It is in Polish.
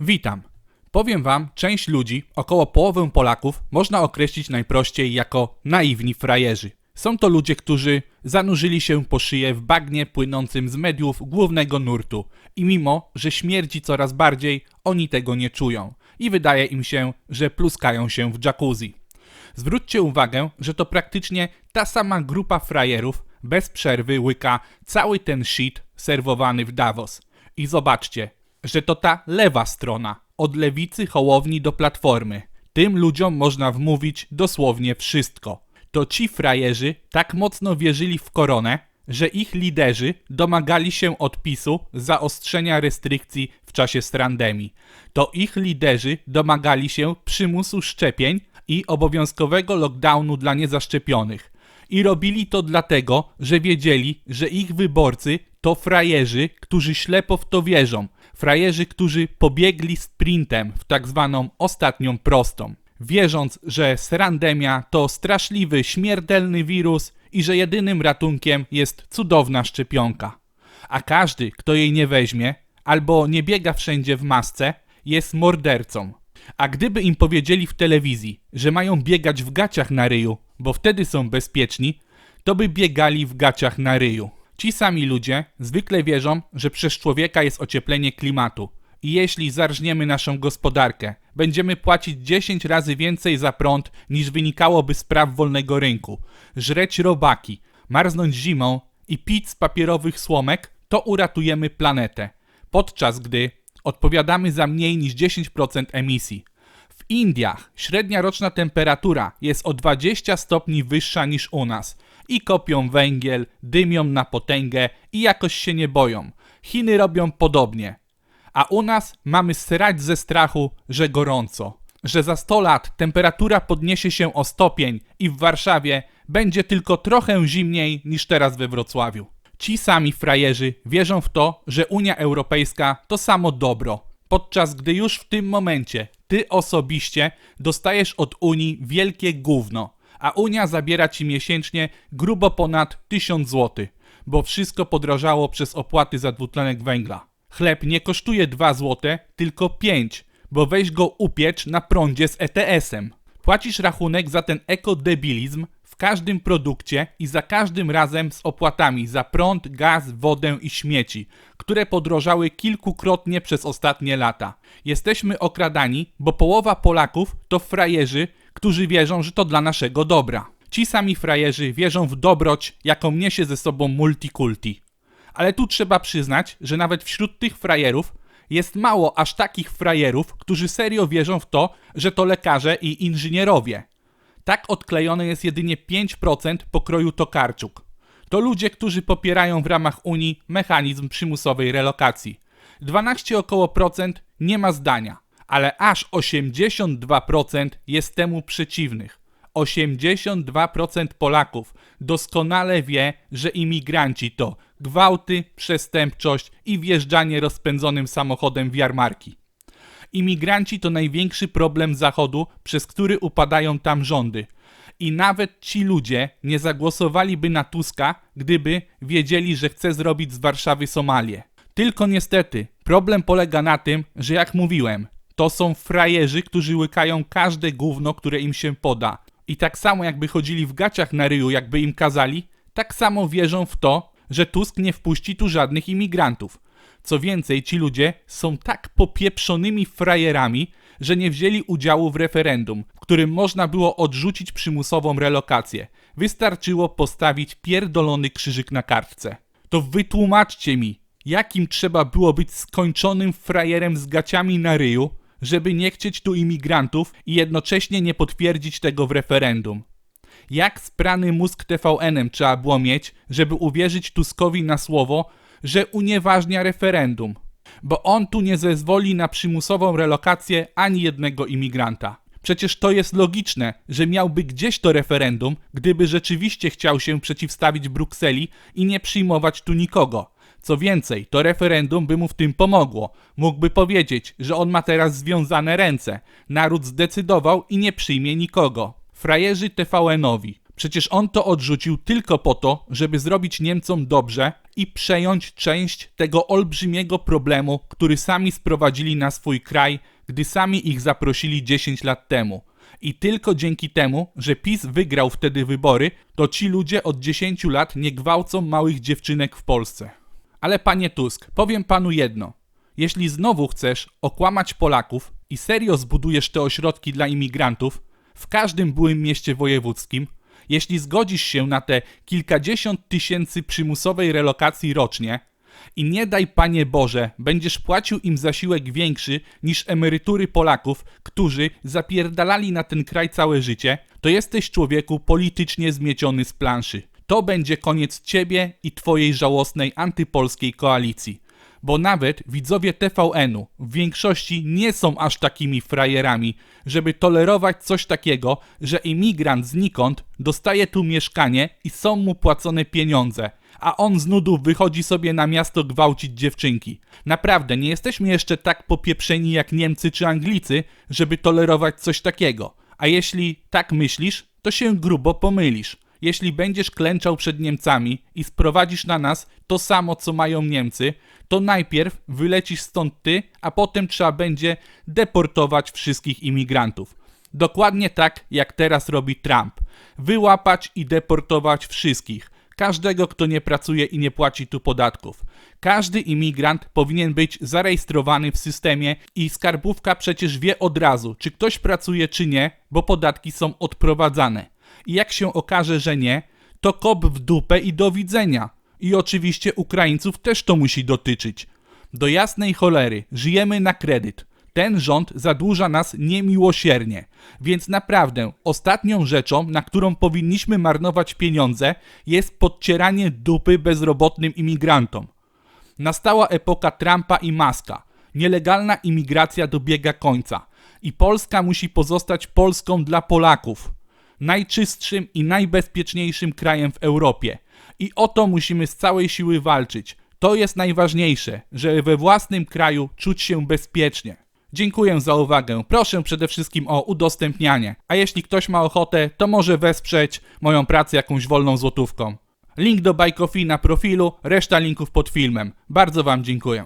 Witam. Powiem wam, część ludzi, około połowę Polaków, można określić najprościej jako naiwni frajerzy. Są to ludzie, którzy zanurzyli się po szyję w bagnie płynącym z mediów głównego nurtu i mimo, że śmierdzi coraz bardziej, oni tego nie czują i wydaje im się, że pluskają się w jacuzzi. Zwróćcie uwagę, że to praktycznie ta sama grupa frajerów bez przerwy łyka cały ten shit serwowany w Davos. I zobaczcie, że to ta lewa strona, od lewicy Hołowni do Platformy. Tym ludziom można wmówić dosłownie wszystko. To ci frajerzy tak mocno wierzyli w koronę, że ich liderzy domagali się odpisu zaostrzenia restrykcji w czasie strandemii. To ich liderzy domagali się przymusu szczepień i obowiązkowego lockdownu dla niezaszczepionych. I robili to dlatego, że wiedzieli, że ich wyborcy to frajerzy, którzy ślepo w to wierzą. Frajerzy, którzy pobiegli sprintem w tak zwaną ostatnią prostą. Wierząc, że serandemia to straszliwy, śmiertelny wirus i że jedynym ratunkiem jest cudowna szczepionka. A każdy, kto jej nie weźmie, albo nie biega wszędzie w masce, jest mordercą. A gdyby im powiedzieli w telewizji, że mają biegać w gaciach na ryju, bo wtedy są bezpieczni, to by biegali w gaciach na ryju. Ci sami ludzie zwykle wierzą, że przez człowieka jest ocieplenie klimatu. I jeśli zarżniemy naszą gospodarkę, będziemy płacić 10 razy więcej za prąd niż wynikałoby z praw wolnego rynku, żreć robaki, marznąć zimą i pić z papierowych słomek, to uratujemy planetę. Podczas gdy odpowiadamy za mniej niż 10% emisji. W Indiach średnia roczna temperatura jest o 20 stopni wyższa niż u nas. I kopią węgiel, dymią na potęgę i jakoś się nie boją. Chiny robią podobnie. A u nas mamy srać ze strachu, że gorąco. Że za 100 lat temperatura podniesie się o stopień i w Warszawie będzie tylko trochę zimniej niż teraz we Wrocławiu. Ci sami frajerzy wierzą w to, że Unia Europejska to samo dobro, podczas gdy już w tym momencie ty osobiście dostajesz od Unii wielkie gówno, a Unia zabiera ci miesięcznie grubo ponad 1000 zł, bo wszystko podrożało przez opłaty za dwutlenek węgla. Chleb nie kosztuje 2 zł, tylko 5, bo weź go upiecz na prądzie z ETS-em. Płacisz rachunek za ten ekodebilizm w każdym produkcie i za każdym razem z opłatami za prąd, gaz, wodę i śmieci, które podrożały kilkukrotnie przez ostatnie lata. Jesteśmy okradani, bo połowa Polaków to frajerzy, którzy wierzą, że to dla naszego dobra. Ci sami frajerzy wierzą w dobroć, jaką niesie ze sobą multikulti. Ale tu trzeba przyznać, że nawet wśród tych frajerów jest mało aż takich frajerów, którzy serio wierzą w to, że to lekarze i inżynierowie. Tak odklejone jest jedynie 5% pokroju Tokarczuk. To ludzie, którzy popierają w ramach Unii mechanizm przymusowej relokacji. 12 około procent nie ma zdania, ale aż 82% jest temu przeciwnych. 82% Polaków doskonale wie, że imigranci to gwałty, przestępczość i wjeżdżanie rozpędzonym samochodem w jarmarki. Imigranci to największy problem Zachodu, przez który upadają tam rządy. I nawet ci ludzie nie zagłosowaliby na Tuska, gdyby wiedzieli, że chce zrobić z Warszawy Somalię. Tylko niestety, problem polega na tym, że jak mówiłem, to są frajerzy, którzy łykają każde gówno, które im się poda. I tak samo jakby chodzili w gaciach na ryju, jakby im kazali, tak samo wierzą w to, że Tusk nie wpuści tu żadnych imigrantów. Co więcej, ci ludzie są tak popieprzonymi frajerami, że nie wzięli udziału w referendum, w którym można było odrzucić przymusową relokację. Wystarczyło postawić pierdolony krzyżyk na kartce. To wytłumaczcie mi, jakim trzeba było być skończonym frajerem z gaciami na ryju, żeby nie chcieć tu imigrantów i jednocześnie nie potwierdzić tego w referendum. Jak sprany mózg TVN-em trzeba było mieć, żeby uwierzyć Tuskowi na słowo, że unieważnia referendum, bo on tu nie zezwoli na przymusową relokację ani jednego imigranta. Przecież to jest logiczne, że miałby gdzieś to referendum, gdyby rzeczywiście chciał się przeciwstawić Brukseli i nie przyjmować tu nikogo. Co więcej, to referendum by mu w tym pomogło. Mógłby powiedzieć, że on ma teraz związane ręce. Naród zdecydował i nie przyjmie nikogo. Frajerzy TVN-owi, Przecież on to odrzucił tylko po to, żeby zrobić Niemcom dobrze i przejąć część tego olbrzymiego problemu, który sami sprowadzili na swój kraj, gdy sami ich zaprosili 10 lat temu. I tylko dzięki temu, że PiS wygrał wtedy wybory, to ci ludzie od 10 lat nie gwałcą małych dziewczynek w Polsce. Ale panie Tusk, powiem panu jedno. Jeśli znowu chcesz okłamać Polaków i serio zbudujesz te ośrodki dla imigrantów w każdym byłym mieście wojewódzkim, jeśli zgodzisz się na te kilkadziesiąt tysięcy przymusowej relokacji rocznie i nie daj Panie Boże, będziesz płacił im zasiłek większy niż emerytury Polaków, którzy zapierdalali na ten kraj całe życie, to jesteś człowieku politycznie zmieciony z planszy. To będzie koniec ciebie i twojej żałosnej antypolskiej koalicji. Bo nawet widzowie TVN-u w większości nie są aż takimi frajerami, żeby tolerować coś takiego, że imigrant znikąd dostaje tu mieszkanie i są mu płacone pieniądze, a on z nudów wychodzi sobie na miasto gwałcić dziewczynki. Naprawdę, nie jesteśmy jeszcze tak popieprzeni jak Niemcy czy Anglicy, żeby tolerować coś takiego. A jeśli tak myślisz, to się grubo pomylisz. Jeśli będziesz klęczał przed Niemcami i sprowadzisz na nas to samo, co mają Niemcy, to najpierw wylecisz stąd ty, a potem trzeba będzie deportować wszystkich imigrantów. Dokładnie tak, jak teraz robi Trump. Wyłapać i deportować wszystkich. Każdego, kto nie pracuje i nie płaci tu podatków. Każdy imigrant powinien być zarejestrowany w systemie i skarbówka przecież wie od razu, czy ktoś pracuje, czy nie, bo podatki są odprowadzane. I jak się okaże, że nie, to kop w dupę i do widzenia. I oczywiście Ukraińców też to musi dotyczyć. Do jasnej cholery, żyjemy na kredyt. Ten rząd zadłuża nas niemiłosiernie. Więc naprawdę ostatnią rzeczą, na którą powinniśmy marnować pieniądze, jest podcieranie dupy bezrobotnym imigrantom. Nastała epoka Trumpa i Maska. Nielegalna imigracja dobiega końca. I Polska musi pozostać Polską dla Polaków. Najczystszym i najbezpieczniejszym krajem w Europie. I o to musimy z całej siły walczyć. To jest najważniejsze, żeby we własnym kraju czuć się bezpiecznie. Dziękuję za uwagę. Proszę przede wszystkim o udostępnianie. A jeśli ktoś ma ochotę, to może wesprzeć moją pracę jakąś wolną złotówką. Link do Coffee na profilu, reszta linków pod filmem. Bardzo Wam dziękuję.